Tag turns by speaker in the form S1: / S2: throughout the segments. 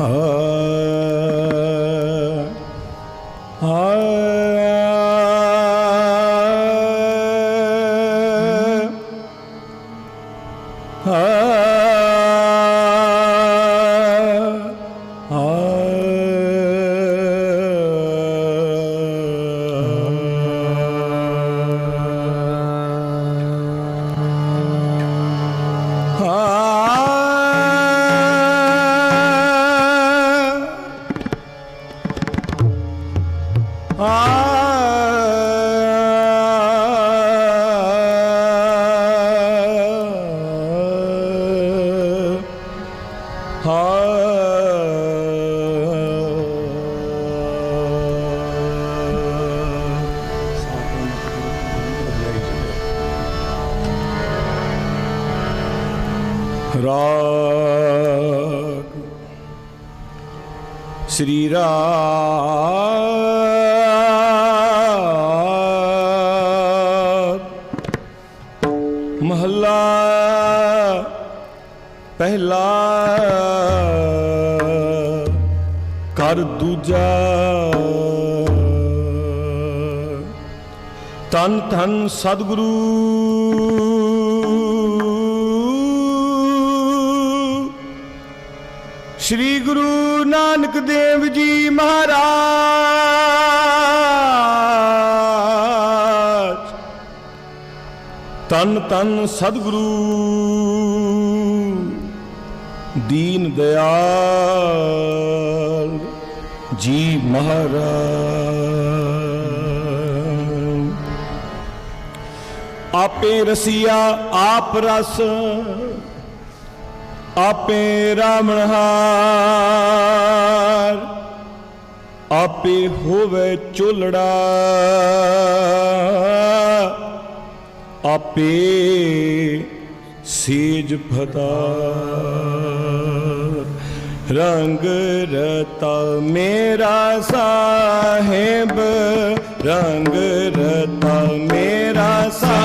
S1: Ah. ਰਾਗ ਸ੍ਰੀ ਰਾਗ ਮਹੱਲਾ ਪਹਿਲਾ ਕਰ ਦੂਜਾ। ਤਨ ਤਨ ਸਤਿਗੁਰੂ ਸ੍ਰੀ ਗੁਰੂ ਨਾਨਕ ਦੇਵ ਜੀ ਮਹਾਰਾਜ। ਤਨ ਤਨ ਸਤਿਗੁਰੂ। ਦੀਨ ਦਿਆਲ ਜੀ ਮਹਾਰਾਜ। ਆਪੇ ਰਸੀਆ, ਆਪ ਰਸ ਆਪੇ ਰਾਮਣਹਾਰ ਆਪੇ ਹੋਵੇ ਚੁਲੜਾ। ਆਪੇ ਸੇਜ ਫਤਾ ਰੰਗ ਰਤਾ ਮੇਰਾ ਸਾਹਿਬ, ਰੰਗ ਰਤਾ ਮੇਰਾ ਸਾਹਿਬ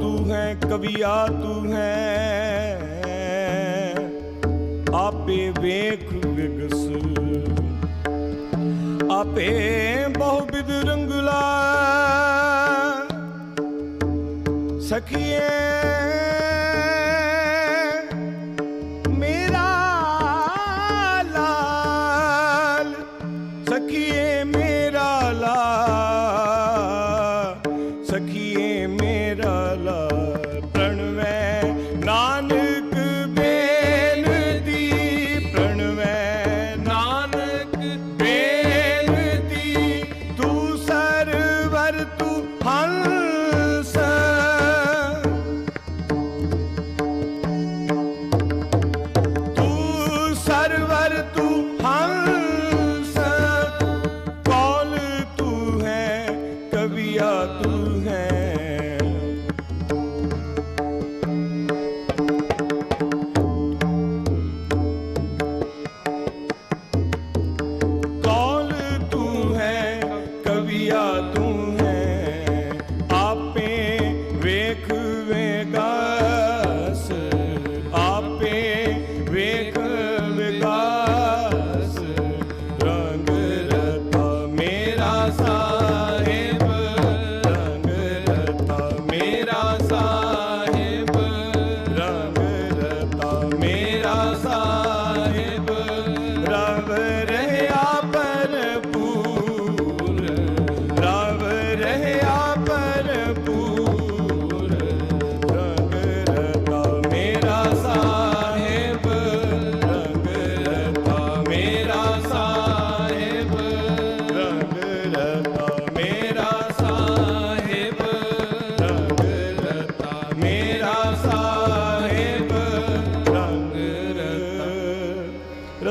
S1: ਤੂੰ ਹੈ ਕਵੀਆ ਤੂੰ ਹੈ। ਆਪੇ ਵੇਖ ਵਿਗਸ। ਆਪੇ ਬਹੁ ਬਿਦ ਰੰਗਲਾ। ਸਖੀਏ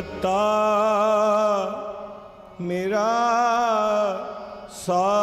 S1: ਕਰਤਾ ਮੇਰਾ ਸਾ